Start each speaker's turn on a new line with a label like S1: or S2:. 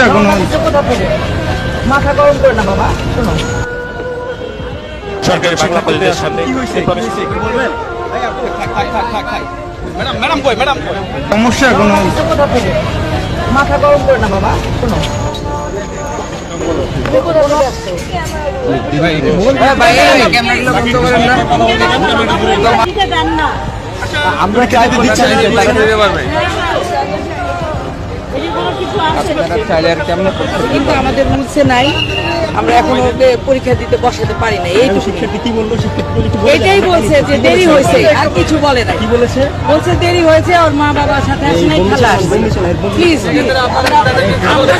S1: সমস্যা কোনো
S2: মাথা গরম করে না বাবা শোনো।
S3: সরকারি বাংলা কলেজের সামনে
S4: ম্যাডাম কই ম্যাডাম কই?
S1: সমস্যা কোনো
S2: মাথা গরম করে না বাবা শোনো। না।
S1: আমরা কি আগে দিচ্ছি আচ্ছা, আপনারা আচ্ছা।
S2: চাইলে আর কেমন কিন্তু আমাদের মুছে নাই। আমরা এখন ওকে পরীক্ষা দিতে বসাতে পারি না এই এইটুকু
S1: কি বলল?
S2: এটাই বলছে যে দেরি হয়েছে আর কিছু বলে না
S1: কি বলেছে?
S2: বলছে দেরি হয়েছে ওর মা বাবার সাথে আসে নাই খালা প্লিজ আমরা